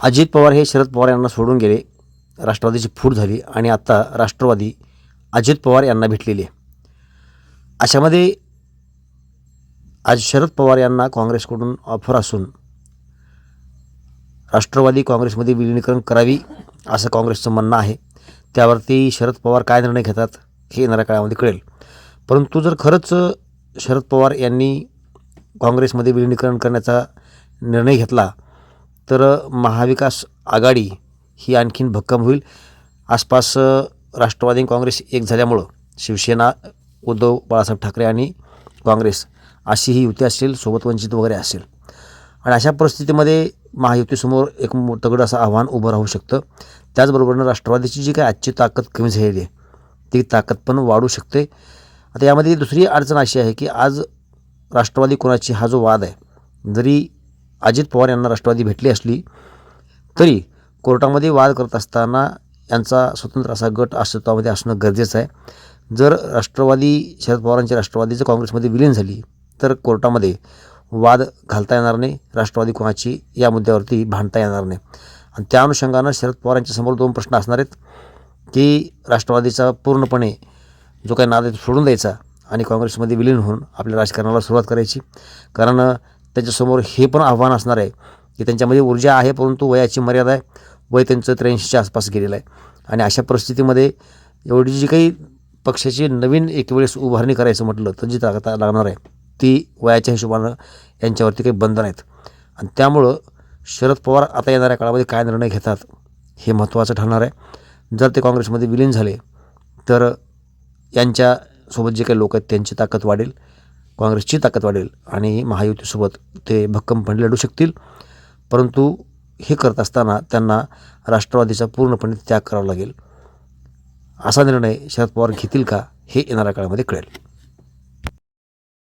अजित पवार हे शरद पवार यांना सोडून गेले. राष्ट्रवादीची फूट झाली आणि आत्ता राष्ट्रवादी अजित पवार यांना भेटलेली आहे. अशामध्ये आज शरद पवार यांना काँग्रेसकडून ऑफर असून राष्ट्रवादी काँग्रेसमध्ये विलीनीकरण करावी असं काँग्रेसचं म्हणणं आहे. त्यावरती शरद पवार काय निर्णय घेतात हे येणाऱ्या काळामध्ये कळेल. परंतु जर खरंच शरद पवार यांनी काँग्रेसमध्ये विलीनीकरण करण्याचा निर्णय घेतला तर महाविकास आघाडी ही आणखीन भक्कम होईल. आसपास राष्ट्रवादी आणि काँग्रेस एक झाल्यामुळं शिवसेना उद्धव बाळासाहेब ठाकरे आणि काँग्रेस अशी ही युती असेल सोबत वंचित वगैरे असेल. आणि अशा परिस्थितीमध्ये महायुतीसमोर एक मो- तगडं असं आव्हान उभं राहू शकतं. त्याचबरोबरनं राष्ट्रवादीची जी काही आजची ताकद कमी झालेली आहे ती ताकद पण वाढू शकते. आता यामध्ये दुसरी अडचण अशी आहे की आज राष्ट्रवादी कोणाची हा जो वाद आहे जरी अजित पवार यांना राष्ट्रवादी भेटली असली तरी कोर्टामध्ये वाद करत असताना यांचा स्वतंत्र असा गट अस्तित्वामध्ये असणं गरजेचं आहे. जर राष्ट्रवादी शरद पवारांची राष्ट्रवादी जर काँग्रेसमध्ये विलीन झाली तर कोर्टामध्ये वाद घालता येणार नाही. राष्ट्रवादी कोणाची? या मुद्द्यावरती भांडता येणार नाही. आणि त्या अनुषंगानं शरद पवारांच्या समोर दोन प्रश्न असणार आहेत की राष्ट्रवादीचा पूर्णपणे जो काही नाद तो सोडून द्यायचा आणि काँग्रेसमध्ये विलीन होऊन आपल्या राजकारणाला सुरुवात करायची. कारण त्यांच्यासमोर हे पण आव्हान असणार आहे की त्यांच्यामध्ये ऊर्जा आहे परंतु वयाची मर्यादा आहे. वय त्यांचं त्र्याऐंशीच्या आसपास गेलेलं आहे. आणि अशा परिस्थितीमध्ये एवढी जी काही पक्षाची नवीन एक वेळेस उभारणी करायचं म्हटलं तर जी ताकद लागणार आहे ती वयाच्या हिशोबानं यांच्यावरती काही बंधन आहेत. आणि त्यामुळं शरद पवार आता येणाऱ्या काळामध्ये काय निर्णय घेतात हे महत्त्वाचं ठरणार आहे. जर ते काँग्रेसमध्ये विलीन झाले तर यांच्यासोबत जे काही लोक आहेत त्यांची ताकद वाढेल. काँग्रेसची ताकद वाढेल आणि महायुतीसोबत ते भक्कमपणे लढू शकतील. परंतु हे करत असताना त्यांना राष्ट्रवादीचा पूर्णपणे त्याग करावा लागेल. असा निर्णय शरद पवार घेतील का हे येणाऱ्या काळामध्ये कळेल.